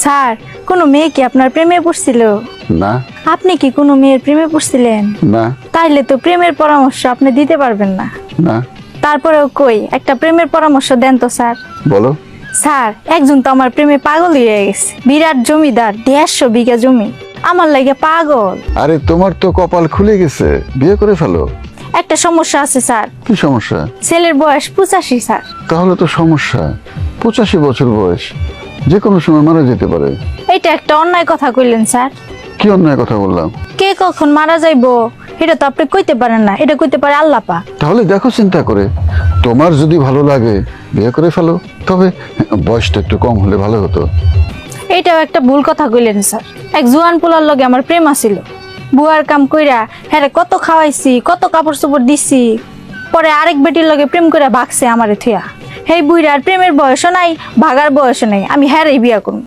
Sir কোনো মেয়ে কি আপনার প্রেমে পড়ছিল? না। আপনি কি কোনো মেয়ের প্রেমে পড়ছিলেন? না। তাইলে তো প্রেমের পরামর্শ আপনি দিতে পারবেন না। না। তারপরেও কই একটা প্রেমের পরামর্শ দেন তো স্যার। বলো। স্যার একজন তো আমার প্রেমে পাগল হয়ে গেছে। বিরাট জমিদার দেড়শো বিঘা জমি। আমার লাগে পাগল। আরে তোমার তো কপাল খুলে গেছে। বিয়ে করে ফেলো। একটা সমস্যা আছে স্যার। কি সমস্যা? ছেলের বয়স পঁচাশি স্যার। তাহলে তো সমস্যা। পঁচাশি বছর বয়স। যে কোনো সময় মারা যেতে পারে। এটা একটা অন্যায় কথা কইলেন স্যার। কি অন্যায় কথা বললাম? কে কখন মারা যাইবো এটা তো আপনি কইতে পারেন না এটা কইতে পারে আল্লাহ পা তাহলে দেখো চিন্তা করে তোমার যদি ভালো লাগে বিয়ে করে ফেলো। তবে বয়সটা একটু কম হলে ভালো হতো। এইটাও একটা ভুল কথা কইলেন স্যার। এক জুয়ান পোলার লগে আমার প্রেম আছিল। বুয়ার কাম কইরা হ্যাঁ কত খাওয়াইছি কত কাপড় চোপড় দিছি পরে আরেক বেটির লগে প্রেম কইরা ভাগছে আমারে থুয়া। হেই বুইরার প্রেমের বয়সও নাই ভাগার বয়সও নাই আমি হ্যারেই বিয়া করুম।